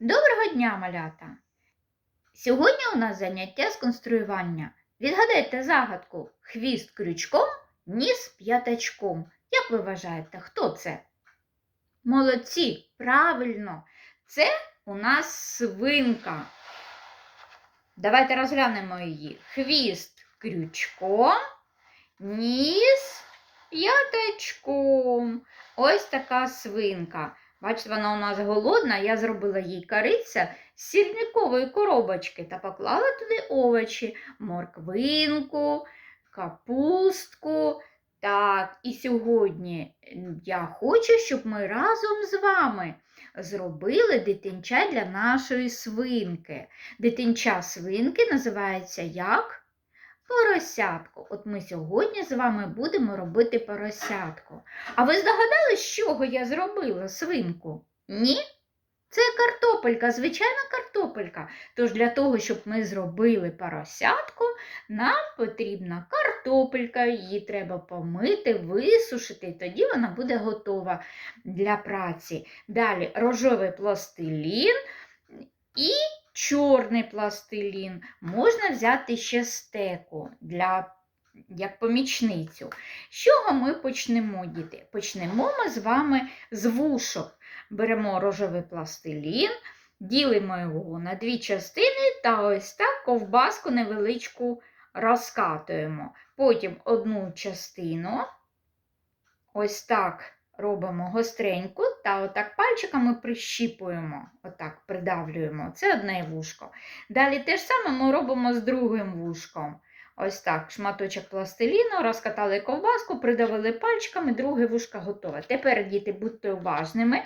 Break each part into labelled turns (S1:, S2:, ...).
S1: Доброго дня, малята! Сьогодні у нас заняття з конструювання. Відгадайте загадку хвіст крючком, ніс п'ятачком. Як ви вважаєте, хто це? Молодці, правильно, це у нас свинка. Давайте розглянемо її. Хвіст крючком, ніс п'ятачком. Ось така свинка. Бачите, вона у нас голодна, я зробила їй кориця з сірникової коробочки та поклала туди овочі, морквинку, капустку. Так, і сьогодні я хочу, щоб ми разом з вами зробили дитинча для нашої свинки. Дитинча свинки називається як? Поросятко. От ми сьогодні з вами будемо робити поросятко. А ви здогадались, з чого я зробила свинку? Ні? Це картопелька, звичайна картопелька. Тож для того, щоб ми зробили поросятку, нам потрібна картопелька. Її треба помити, висушити, і тоді вона буде готова для праці. Далі рожовий пластилін і чорний пластилін. Можна взяти ще стеку для, як помічницю. З чого ми почнемо, діти? Почнемо ми з вами з вушок. Беремо рожевий пластилін, ділимо його на дві частини та ось так ковбаску невеличку розкатуємо. Потім одну частину ось так робимо гостреньку та отак пальчиками прищіпуємо, отак придавлюємо. Це одне вушко. Далі те ж саме ми робимо з другим вушком. Ось так, шматочок пластиліну, розкатали ковбаску, придавили пальчиками, друге вушко готове. Тепер, діти, будьте уважними.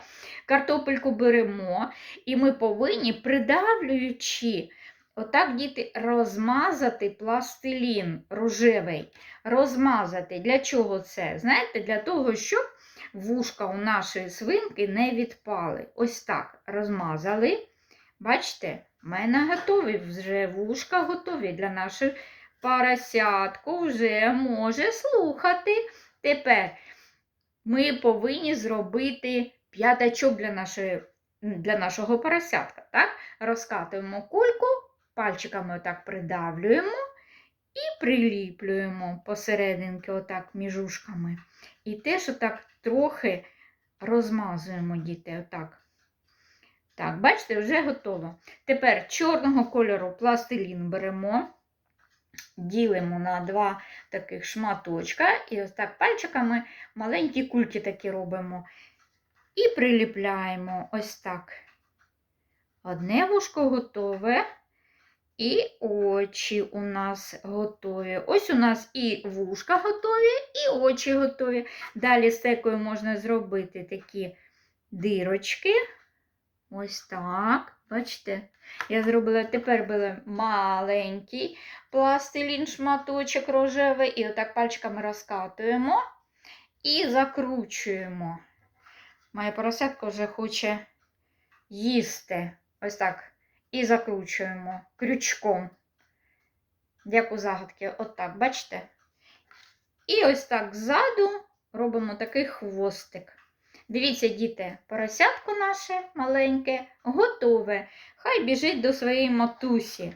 S1: Картопельку беремо, і ми повинні, придавлюючи, отак, діти, розмазати пластилін рожевий. Розмазати. Для чого це? Знаєте, для того, щоб вушка у нашої свинки не відпали. Ось так розмазали. Бачите, в мене готові вже вушка готові для нашої поросятку вже може слухати. Тепер ми повинні зробити п'ятачок для, нашої, для нашого поросятка. Так? Розкатуємо кульку, пальчиками отак придавлюємо і приліплюємо посерединки, отак між ушками. І теж отак трохи розмазуємо діти. Отак. Так, бачите, вже готово. Тепер чорного кольору пластилін беремо, ділимо на два таких шматочка і ось так пальчиками маленькі кульки такі робимо. І приліпляємо ось так. Одне вушко готове. І очі у нас готові. Ось у нас і вушка готові, і очі готові. Далі стекою можна зробити такі дирочки. Ось так. Бачите? Я зробила тепер був маленький пластилін, шматочок рожевий. І отак пальчиками розкатуємо і закручуємо. Моя поросятка вже хоче їсти. Ось так. І закручуємо крючком. Як у загадки, отак, бачите? І ось так ззаду робимо такий хвостик. Дивіться, діти, поросятко наше маленьке готове. Хай біжить до своєї матусі.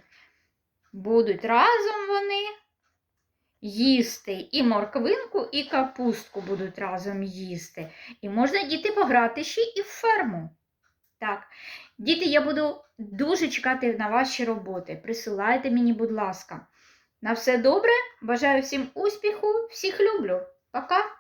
S1: Будуть разом вони їсти і морквинку, і капустку будуть разом їсти. І можна діти пограти ще і в ферму. Так, діти, я буду дуже чекати на ваші роботи. Присилайте мені, будь ласка. На все добре. Бажаю всім успіху, всіх люблю. Пока!